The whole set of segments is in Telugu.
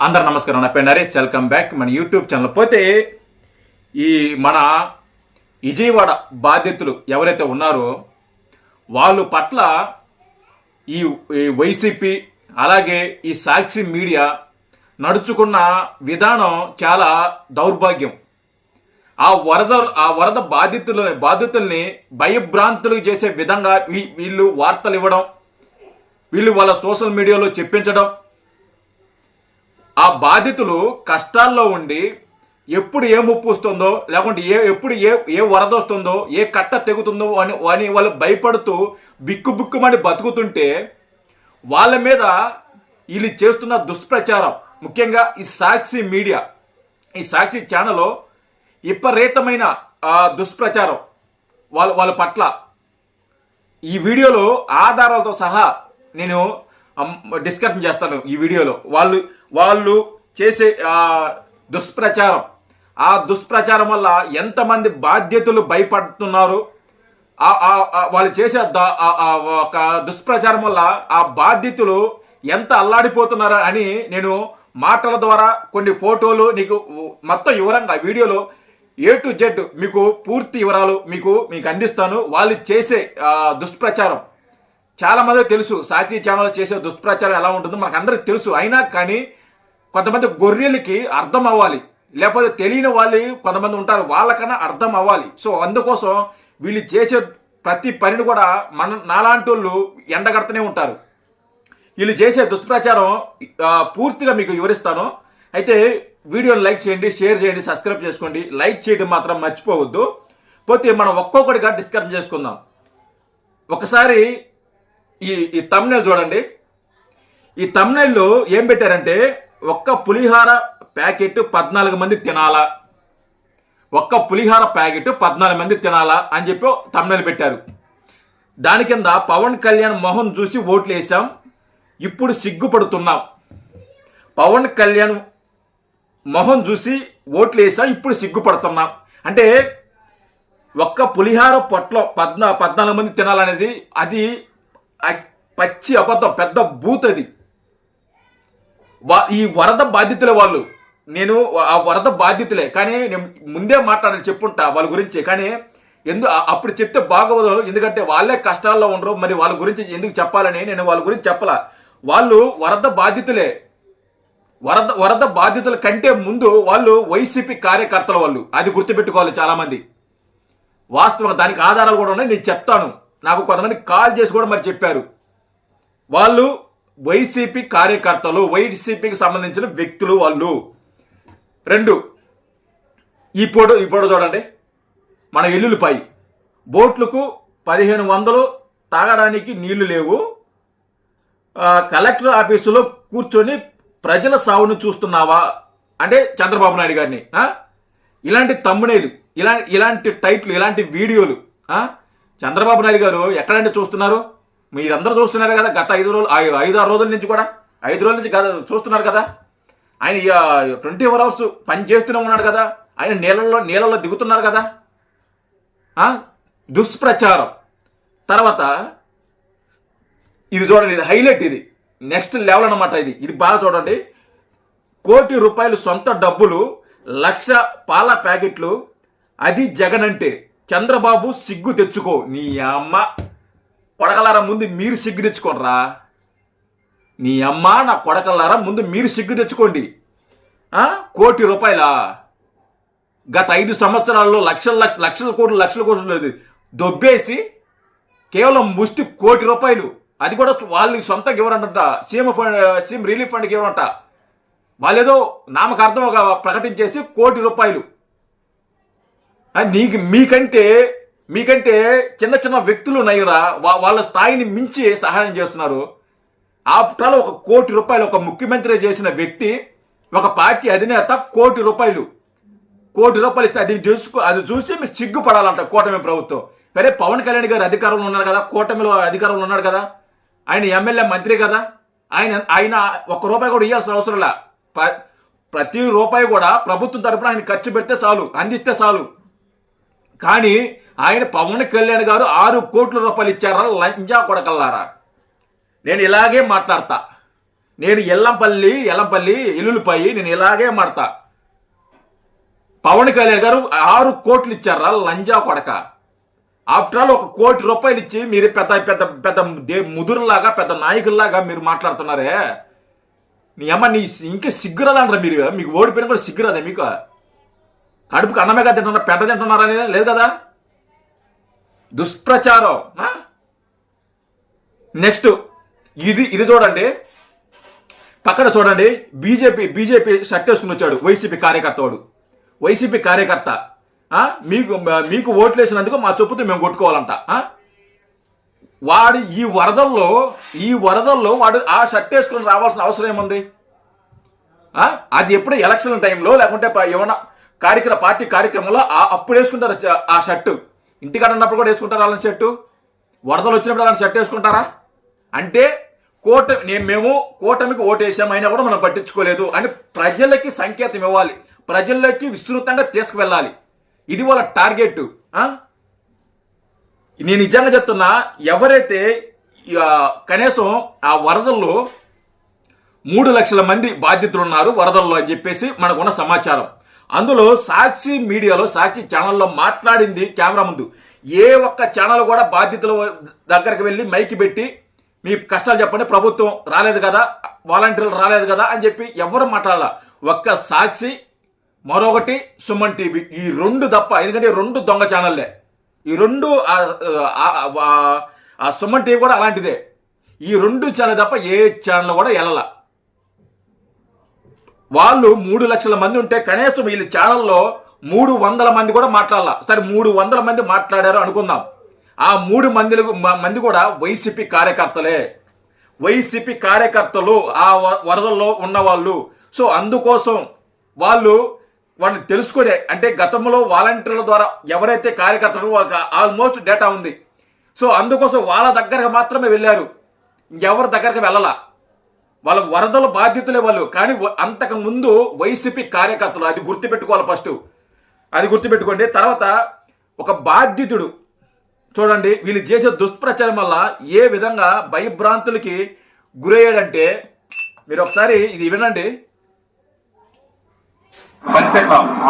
అందరు నమస్కారం. నా పేరు నరేష్. Welcome back. మన యూట్యూబ్ ఛానల్. పోతే ఈ మన విజయవాడ బాధ్యతలు ఎవరైతే ఉన్నారో వాళ్ళు పట్ల ఈ ఈ వైసీపీ అలాగే ఈ సాక్షి మీడియా నడుచుకున్న విధానం చాలా దౌర్భాగ్యం. ఆ వరద ఆ వరద బాధితుల బాధితుల్ని భయభ్రాంతులు చేసే విధంగా వీ- వీళ్ళు వార్తలు ఇవ్వడం వీళ్ళు వాళ్ళ సోషల్ మీడియాలో చెప్పించడం ఆ బాధితులు కష్టాల్లో ఉండి ఎప్పుడు ఏ ముప్పు వస్తుందో లేకుంటే ఏ ఎప్పుడు ఏ ఏ వరద వస్తుందో ఏ కట్ట తెగుతుందో అని అని వాళ్ళు భయపడుతూ బిక్కు బిక్కుమని బతుకుతుంటే వాళ్ళ మీద వీళ్ళు చేస్తున్న దుష్ప్రచారం ముఖ్యంగా ఈ సాక్షి మీడియా ఈ సాక్షి ఛానల్లో విపరీతమైన దుష్ప్రచారం వాళ్ళ వాళ్ళ పట్ల. ఈ వీడియోలో ఆధారాలతో సహా నేను డిస్కషన్ చేస్తాను ఈ వీడియోలో. వాళ్ళు వాళ్ళు చేసే దుష్ప్రచారం. ఆ దుష్ప్రచారం వల్ల ఎంతమంది బాధ్యతలు భయపడుతున్నారు? వాళ్ళు చేసే ఒక దుష్ప్రచారం వల్ల ఆ బాధ్యతలు ఎంత అల్లాడిపోతున్నారు అని నేను మాటల ద్వారా కొన్ని ఫోటోలు నీకు మొత్తం వివరంగా వీడియోలో ఏ టు జెడ్ మీకు పూర్తి వివరాలు మీకు మీకు అందిస్తాను. వాళ్ళు చేసే దుష్ప్రచారం. చాలామంది తెలుసు సాక్షి ఛానల్ చేసే దుష్ప్రచారం ఎలా ఉంటుందో మనకు అందరికి తెలుసు. అయినా కానీ కొంతమంది గొర్రెలకి అర్థం అవ్వాలి. లేకపోతే తెలియని వాళ్ళు కొంతమంది ఉంటారు వాళ్ళకన్నా అర్థం అవ్వాలి. సో అందుకోసం వీళ్ళు చేసే ప్రతి పనిని కూడా మన నాలాంటి వాళ్ళు ఎండగడుతూనే ఉంటారు. వీళ్ళు చేసే దుష్ప్రచారం పూర్తిగా మీకు వివరిస్తాను. అయితే వీడియోని లైక్ చేయండి షేర్ చేయండి సబ్స్క్రైబ్ చేసుకోండి. లైక్ చేయడం మాత్రం మర్చిపోవద్దు. పోతే మనం ఒక్కొక్కటిగా డిస్కషన్ చేసుకుందాం. ఒకసారి ఈ ఈ తమ్నెల్ చూడండి. ఈ తమ్నెల్లో ఏం పెట్టారంటే ఒక్క పులిహార ప్యాకెట్ పద్నాలుగు మంది తినాలా? ఒక్క పులిహార ప్యాకెట్ పద్నాలుగు మంది తినాలా అని చెప్పి తమ్నెల్ పెట్టారు. దాని కింద పవన్ కళ్యాణ్ మొహం చూసి ఓట్లు వేసాం ఇప్పుడు సిగ్గుపడుతున్నాం. పవన్ కళ్యాణ్ మొహం చూసి ఓట్లు వేసాం ఇప్పుడు సిగ్గుపడుతున్నాం. అంటే ఒక్క పులిహార పొట్ల పద్నా పద్నాలుగు మంది తినాలనేది అది పచ్చి అబద్ధం పెద్ద బూత్ అది. ఈ వరద బాధితులే వాళ్ళు. నేను ఆ వరద బాధితులే. కానీ నేను ముందే మాట్లాడాలి చెప్పుంటా వాళ్ళ గురించి. కానీ ఎందు అప్పుడు చెప్తే బాగోదు. ఎందుకంటే వాళ్ళే కష్టాల్లో ఉండరు. మరి వాళ్ళ గురించి ఎందుకు చెప్పాలని నేను వాళ్ళ గురించి చెప్పాల. వాళ్ళు వరద బాధితులే. వరద వరద బాధితుల కంటే ముందు వాళ్ళు వైసీపీ కార్యకర్తల వాళ్ళు. అది గుర్తుపెట్టుకోవాలి చాలామంది. వాస్తవంగా దానికి ఆధారాలు కూడా ఉన్నాయి. నేను చెప్తాను. నాకు కొంతమంది కాల్ చేసి కూడా మరి చెప్పారు. వాళ్ళు వైసీపీ కార్యకర్తలు వైసీపీకి సంబంధించిన వ్యక్తులు వాళ్ళు. రెండు ఈ పొడు ఈ పొడు చూడండి. మన ఎల్లుల్లిపై బోట్లకు పదిహేను వందలు తాగడానికి నీళ్ళు లేవు. కలెక్టర్ ఆఫీసులో కూర్చొని ప్రజల సావును చూస్తున్నావా? అంటే చంద్రబాబు నాయుడు గారిని ఇలాంటి తమ్మునేలు ఇలా ఇలాంటి టైట్లు ఇలాంటి వీడియోలు చంద్రబాబు నాయుడు గారు ఎక్కడంటే చూస్తున్నారు? మీరందరూ చూస్తున్నారు కదా గత ఐదు రోజులు ఐదు ఆరు రోజుల నుంచి కూడా ఐదు రోజుల నుంచి చూస్తున్నారు కదా. ఆయన ట్వంటీ ఫోర్ అవర్స్ పని చేస్తూనే ఉన్నాడు కదా. ఆయన నీళ్ళల్లో నీళ్ళలో దిగుతున్నారు కదా. దుష్ప్రచారం. తర్వాత ఇది చూడండి ఇది హైలైట్ ఇది. నెక్స్ట్ లెవెల్ అన్నమాట ఇది. ఇది బాగా చూడండి. కోటి రూపాయలు సొంత డబ్బులు లక్ష పాల ప్యాకెట్లు అది జగన్ అంటే. చంద్రబాబు సిగ్గు తెచ్చుకో నీ అమ్మ. కొడకలారా ముందు మీరు సిగ్గు తెచ్చుకోనరా నీ అమ్మ నా కొడకలారా ముందు మీరు సిగ్గు తెచ్చుకోండి. కోటి రూపాయలా? గత ఐదు సంవత్సరాల్లో లక్షల లక్ష లక్షల కోట్లు లక్షల కోట్లు లేదు దొబ్బేసి కేవలం ముష్టి కోటి రూపాయలు. అది కూడా వాళ్ళకి సొంతంగా ఇవ్వరంట సీఎం ఫండ్ సీఎం రిలీఫ్ ఫండ్కి ఇవ్వరంట. వాళ్ళేదో నామకార్థం ఒక ప్రకటించేసి కోటి రూపాయలు. నీకు మీకంటే మీకంటే చిన్న చిన్న వ్యక్తులు నయ్యరా వాళ్ళ స్థాయిని మించి సహాయం చేస్తున్నారు. ఆఫ్టర్ ఒక కోటి రూపాయలు ఒక ముఖ్యమంత్రి చేసిన వ్యక్తి ఒక పార్టీ అధినేత కోటి రూపాయలు. కోటి రూపాయలు ఇస్తే అది చూసుకో అది చూసి మీరు సిగ్గుపడాలంట కూటమి ప్రభుత్వం. సరే పవన్ కళ్యాణ్ గారు అధికారంలో ఉన్నారు కదా కూటమిలో అధికారంలో ఉన్నాడు కదా ఆయన ఎమ్మెల్యే మంత్రి కదా ఆయన ఆయన ఒక్క రూపాయి కూడా ఇవ్వాల్సిన అవసరం లే. ప- ప్రతి రూపాయి కూడా ప్రభుత్వం తరపున ఆయన ఖర్చు పెడితే చాలు అందిస్తే చాలు. కానీ ఆయన పవన్ కళ్యాణ్ గారు ఆరు కోట్ల రూపాయలు ఇచ్చారా? లంజా కొడకల్లారా? నేను ఇలాగే మాట్లాడతా. నేను ఎల్లంపల్లి ఎల్లంపల్లి ఎల్లుల్లిపాయి నేను ఇలాగే మాడతా పవన్ కళ్యాణ్ గారు ఆరు కోట్లు ఇచ్చారా? లంజా కొడక. ఆఫ్టర్ ఆల్ ఒక కోటి రూపాయలు ఇచ్చి మీరు పెద్ద పెద్ద పెద్ద దే- ముదురులాగా పెద్ద నాయకుల్లాగా మీరు మాట్లాడుతున్నారే? నీ అమ్మ నీ ఇంకా సిగ్గురదంటారా మీరు. మీకు ఓడిపోయిన కూడా సిగ్గురదా మీకు. కడుపుకు అన్నమే కదా తింటున్నారు పెద్ద తింటున్నారు అనేది లేదు కదా? దుష్ప్రచారం నెక్స్ట్ ఇది ఇది చూడండి. పక్కన చూడండి. బీజేపీ బీజేపీ షర్ట్ వేసుకుని వచ్చాడు వైసీపీ కార్యకర్త వాడు వైసీపీ కార్యకర్త మీకు మీకు ఓట్లు వేసినందుకు మా చెప్పుతో మేము కొట్టుకోవాలంట వాడు ఈ వరదల్లో ఈ వరదల్లో వాడు ఆ షర్ట్ వేసుకుని రావాల్సిన అవసరం ఏముంది? అది ఎప్పుడు ఎలక్షన్ టైంలో లేకుంటే ఏమన్నా కార్యక్రమ పార్టీ కార్యక్రమంలో ఆ- అప్పుడు వేసుకుంటారు ఆ షర్టు. ఇంటికాడ ఉన్నప్పుడు కూడా వేసుకుంటారా అలాంటి షర్టు? వరదలు వచ్చినప్పుడు అలాంటి షర్ట్ వేసుకుంటారా? అంటే కూటమి నేను మేము కూటమికి ఓటేసాం అయినా కూడా మనం పట్టించుకోలేదు అని ప్రజలకి సంకేతం ఇవ్వాలి. ప్రజల్లోకి విస్తృతంగా తీసుకువెళ్ళాలి. ఇది వాళ్ళ టార్గెట్ నేను నిజంగా చెప్తున్నా ఎవరైతే కనీసం ఆ వరదల్లో మూడు లక్షల మంది బాధితులు ఉన్నారు వరదల్లో అని చెప్పేసి మనకున్న సమాచారం. అందులో సాక్షి మీడియాలో సాక్షి ఛానల్లో మాట్లాడింది కెమెరా ముందు. ఏ ఒక్క ఛానల్ కూడా బాధ్యతల దగ్గరికి వెళ్ళి మైకి పెట్టి మీ కష్టాలు చెప్పండి ప్రభుత్వం రాలేదు కదా వాలంటీర్లు రాలేదు కదా అని చెప్పి ఎవరు మాట్లాడాల. ఒక్క సాక్షి మరొకటి సుమన్ టీవీ. ఈ రెండు తప్ప ఎందుకంటే రెండు దొంగ ఛానల్లే. ఈ రెండు ఆ- ఆ సుమన్ టీవీ కూడా అలాంటిదే. ఈ రెండు ఛానల్ తప్ప ఏ ఛానల్ కూడా వెళ్ళాల వాళ్ళు మూడు లక్షల మంది ఉంటే కనీసం వీళ్ళ ఛానల్లో మూడు వందల మంది కూడా మాట్లాడాల. సరే మూడు వందల మంది మాట్లాడారు అనుకుందాం. ఆ మూడు మంది మంది కూడా వైసీపీ కార్యకర్తలే. వైసీపీ కార్యకర్తలు ఆ వరదల్లో ఉన్నవాళ్ళు సో అందుకోసం వాళ్ళు వాళ్ళని తెలుసుకునే అంటే గతంలో వాలంటీర్ల ద్వారా ఎవరైతే కార్యకర్తలు ఆల్మోస్ట్ డేటా ఉంది. సో అందుకోసం వాళ్ళ దగ్గరకు మాత్రమే వెళ్ళారు. ఎవరి దగ్గరకు వెళ్ళాల. వాళ్ళ వరదల బాధ్యతలే వాళ్ళు. కానీ అంతకు ముందు వైసీపీ కార్యకర్తలు అది గుర్తుపెట్టుకోవాలి ఫస్ట్ అది గుర్తుపెట్టుకోండి. తర్వాత ఒక బాధ్యతుడు చూడండి వీళ్ళు చేసే దుష్ప్రచారం వల్ల ఏ విధంగా భయభ్రాంతులకి గురయ్యాడంటే మీరు ఒకసారి ఇది వినండి.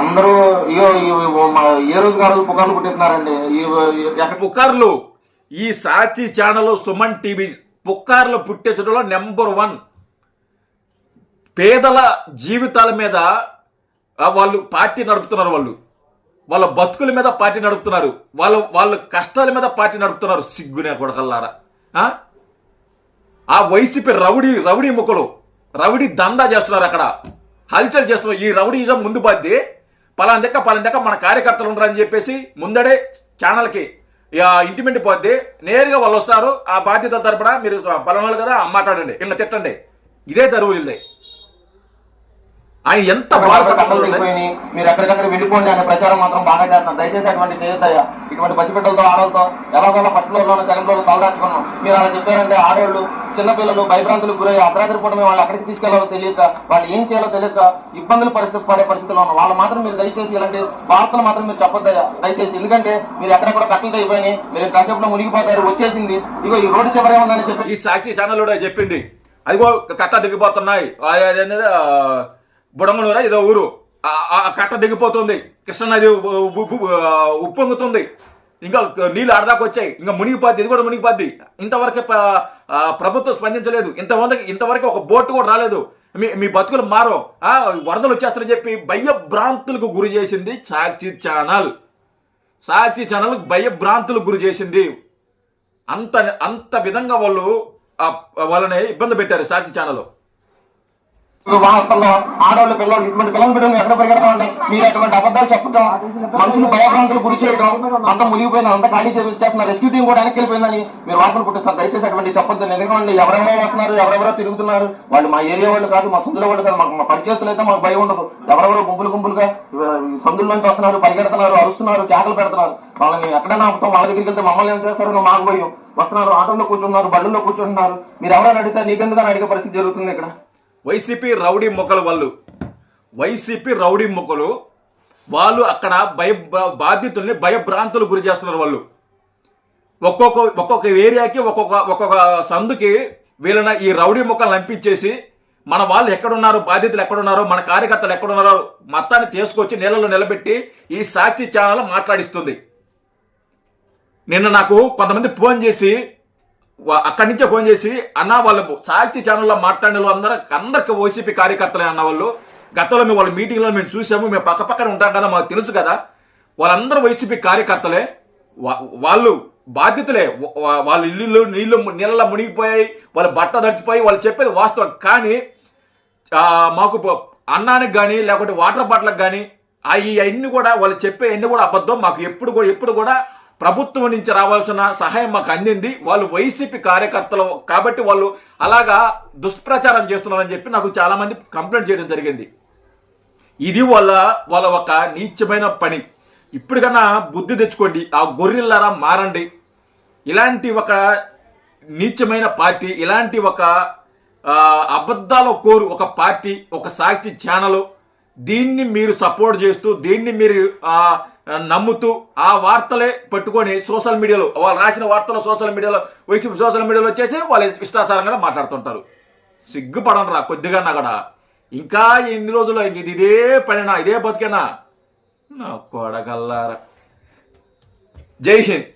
అందరూ ఏ రోజు గారు పుట్టిస్తున్నారండి పుకార్లు ఈ సాక్షి ఛానల్ సుమన్ టీవీ పుకార్లు పుట్టించడంలో నెంబర్ వన్ పేదల జీవితాల మీద వాళ్ళు పార్టీ నడుపుతున్నారు వాళ్ళు. వాళ్ళ బతుకుల మీద పార్టీ నడుపుతున్నారు. వాళ్ళ వాళ్ళ కష్టాల మీద పార్టీ నడుపుతున్నారు సిగ్గునే కొడకల్లారా. ఆ? వైసీపీ రౌడీ రౌడీ ముక్కలు రౌడీ దందా చేస్తున్నారు అక్కడ. హల్చల్ చేస్తున్నారు. ఈ రౌడీజం ముందు పద్ది. పలాని దక్క పలాని దక్క మన కార్యకర్తలు ఉండరని చెప్పేసి ముందడే ఛానల్కి ఇంటిమెంట్ పోద్ది. నేరుగా వాళ్ళు వస్తారు. ఆ బాధ్యత తరపున మీరు పలానాలు కదా మాట్లాడండి. ఇలా తిట్టండి. ఇదే తరువు వీళ్ళది ఆయన ఎంత మీరు ఎక్కడికక్కడ వెళ్ళిపోండి అనే ప్రచారం మాత్రం బాగా చేస్తున్నారు. దయచేసి అటువంటి చేయొద్దయ్యా ఇటువంటి పసిబిడ్డలతో ఆడవాళ్ళతో ఎలాగోలా ఫస్ట్ ఫ్లోర్ లోనో సెకండ్ ఫ్లోర్ తలదాచుకున్నాం. మీరు అలా చెప్పారంటే ఆడవాళ్ళు చిన్నపిల్లలు భయభ్రాంతులకు గురై అర్ధరాత్రి పూట వాళ్ళు ఎక్కడికి తీసుకెళ్ళాలో తెలియక వాళ్ళు ఏం చేయాలో తెలియక ఇబ్బందులు పరిస్థితి పడే పరిస్థితిలో ఉన్నాం. వాళ్ళు మాత్రం మీరు దయచేసి ఇలాంటి వార్తలు మాత్రం మీరు చెప్పొద్దయ్యా. దయచేసి ఎందుకంటే మీరు ఎక్కడ కూడా కట్టలు అయిపోయినాయి మీరు కాసేపులో మునిగిపోతారు వచ్చేసింది. ఇగో ఈ రోడ్డు చివరే ఉందని చెప్పి ఈ సాక్షి ఛానల్ కూడా చెప్పింది. అదిగో కట్ట దిగిపోతున్నాయి ఆ, బుడమనూరా ఇదో ఊరు. ఆ కట్ట దిగిపోతుంది. కృష్ణానది ఉప్పొంగుతుంది. ఇంకా నీళ్ళు ఆడదాకా వచ్చాయి. ఇంకా మునిగిపోద్ది. ఇది కూడా మునిగిపోద్ది. ఇంతవరకు ప్రభుత్వం స్పందించలేదు. ఇంతమందికి ఇంతవరకు ఒక బోటు కూడా రాలేదు. మీ మీ బతుకులు మారో ఆ, వరదలు వచ్చేస్తారని చెప్పి భయభ్రాంతులకు గురి చేసింది సాక్షి ఛానల్. సాక్షి ఛానల్ భయభ్రాంతులకు గురి చేసింది. అంత అంత విధంగా వాళ్ళు వాళ్ళని ఇబ్బంది పెట్టారు సాక్షి ఛానల్. వార్తల్లో ఆడవాళ్ళు పిల్లలు ఇటువంటి పిల్లలు పెట్టడం ఎక్కడ పరిగెడతామండి? మీరు అటువంటి అబద్ధాలు చెప్పడం మనుషులు భయభ్రాంతులు గురి చేయడం అంత మునిగిపోయిన అంత ఖాళీ చేస్తున్నారు రెస్క్యూ టీం కూడా వెనక్కి వెళ్ళిపోయిందని మీరు వార్తలు పుట్టిస్తారు దయచేసి అటువంటి చెప్పొద్దు. ఎందుకంటే ఎవరెవరో వస్తున్నారు ఎవరెవరో తిరుగుతున్నారు. వాళ్ళు మా ఏరియా వాళ్ళు కాదు మా సందులో వాళ్ళు కాదు మాకు మా పరిచయస్తులు అయితే మాకు భయం ఉండదు. ఎవరెవరో గుంపులు గుంపులుగా సందుల్లోంచి వస్తున్నారు పరిగెడుతున్నారు అరుస్తున్నారు కేకలు పెడుతున్నారు. వాళ్ళని ఎక్కడైనా ఆపుతాం వాళ్ళ దగ్గరికి వెళ్తే మమ్మల్ని ఏం చేస్తారు? మాకు భయం. వస్తున్నారు ఆటోలో కూర్చున్నారు బళ్ళల్లో కూర్చుంటున్నారు. మీరు ఎవరైనా అడిగితే నీకెందుకని అడిగే పరిస్థితి జరుగుతుంది ఇక్కడ. వైసీపీ రౌడీ మొక్కలు వాళ్ళు. వైసీపీ రౌడీ మొక్కలు వాళ్ళు అక్కడ భయ బాధితుల్ని భయభ్రాంతులు గురి చేస్తున్నారు వాళ్ళు. ఒక్కొక్క ఒక్కొక్క ఏరియాకి ఒక్కొక్క ఒక్కొక్క సందుకి వీళ్ళని ఈ రౌడీ మొక్కలు నంపించేసి మన వాళ్ళు ఎక్కడున్నారో బాధితులు ఎక్కడున్నారో మన కార్యకర్తలు ఎక్కడున్నారో మొత్తాన్ని తీసుకొచ్చి నీళ్ళలో నిలబెట్టి ఈ సాక్షి ఛానల్ మాట్లాడిస్తుంది. నిన్న నాకు కొంతమంది ఫోన్ చేసి అక్కడి నుంచే ఫోన్ చేసి అన్న వాళ్ళు సాక్షి ఛానల్లో మాట్లాడిన వాళ్ళు అందరూ అందరికి వైసీపీ కార్యకర్తలే అన్న వాళ్ళు. గతంలో మేము వాళ్ళ మీటింగ్లో మేము చూసాము మేము పక్క పక్కన ఉంటాం కదా మాకు తెలుసు కదా. వాళ్ళందరూ వైసీపీ కార్యకర్తలే. వాళ్ళు బాధ్యతలే. వాళ్ళ ఇల్లు నీళ్ళు నీళ్ళ మునిగిపోయాయి వాళ్ళ బట్ట దడిచిపోయి వాళ్ళు చెప్పేది వాస్తవం. కానీ మాకు అన్నానికి కానీ లేకుంటే వాటర్ బాటిల్కి కానీ అవి అన్నీ కూడా వాళ్ళు చెప్పే అన్ని కూడా అబద్ధం. మాకు ఎప్పుడు కూడా ఎప్పుడు కూడా ప్రభుత్వం నుంచి రావాల్సిన సహాయం మాకు అందింది. వాళ్ళు వైసీపీ కార్యకర్తలు కాబట్టి వాళ్ళు అలాగా దుష్ప్రచారం చేస్తున్నారని చెప్పి నాకు చాలామంది కంప్లైంట్ చేయడం జరిగింది. ఇది వాళ్ళ వాళ్ళ ఒక నీచమైన పని. ఇప్పటికన్నా బుద్ధి తెచ్చుకోండి. ఆ గొర్రెల్లారా మారండి. ఇలాంటి ఒక నీచమైన పార్టీ ఇలాంటి ఒక అబద్ధాల కోరు ఒక పార్టీ ఒక సాక్షి ఛానల్ దీన్ని మీరు సపోర్ట్ చేస్తూ దీన్ని మీరు ఆ, నమ్ముతూ ఆ వార్తలే పట్టుకొని సోషల్ మీడియాలో వాళ్ళు రాసిన వార్తలు సోషల్ మీడియాలో వైసీపీ సోషల్ మీడియాలో వచ్చేసి వాళ్ళు ఇష్టాసారంగా మాట్లాడుతుంటారు. సిగ్గుపడనరా కొద్దిగా కూడా. ఇంకా ఎన్ని రోజులు ఇది ఇదే పనినా ఇదే బతికేనా? నా కొడగల్లారా జై హింద్.